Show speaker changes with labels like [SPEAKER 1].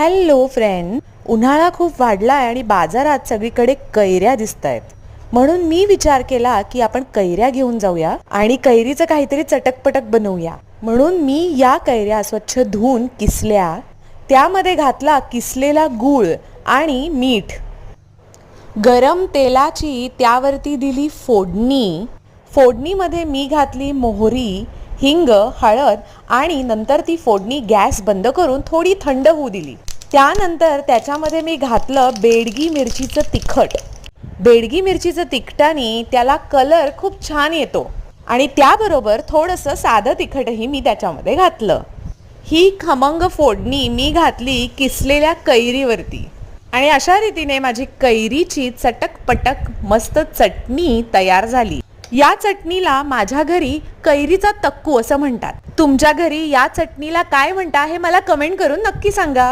[SPEAKER 1] Hello friend उन्हाळा खूप वाढलाय आणि बाजारात सगळीकडे कैऱ्या दिसत आहेत म्हणून मी विचार केला की आपण कैऱ्या घेऊन जाऊया आणि कैरीचं काहीतरी चटकपटक बनवूया. म्हणून मी या कैऱ्या स्वच्छ धुवून किसल्या. त्यामध्ये घातला किसलेला गूळ आणि मीठ. गरम तेलाची त्यावरती दिली फोडणी. फोडणीमध्ये मी घातली मोहरी हिंग हळद आणि नंतर ती फोडणी गॅस बंद करून थोडी थंड होऊ दिली. त्यानंतर त्याच्यामध्ये मी घातलं बेडगी मिरचीचं तिखट. बेडगी मिरचीचं तिखटाने त्याला कलर खूप छान येतो. आणि त्याबरोबर थोडंसं साधं तिखटही मी त्याच्यामध्ये घातलं. ही खमंग फोडणी मी घातली किसलेल्या कैरीवरती. आणि अशा रीतीने माझी कैरीची चटक पटक मस्त चटणी तयार झाली. या चटणीला माझ्या घरी कैरीचा तक्कू असं म्हणतात. तुमच्या घरी या चटणीला काय म्हणता हे मला कमेंट करून नक्की सांगा.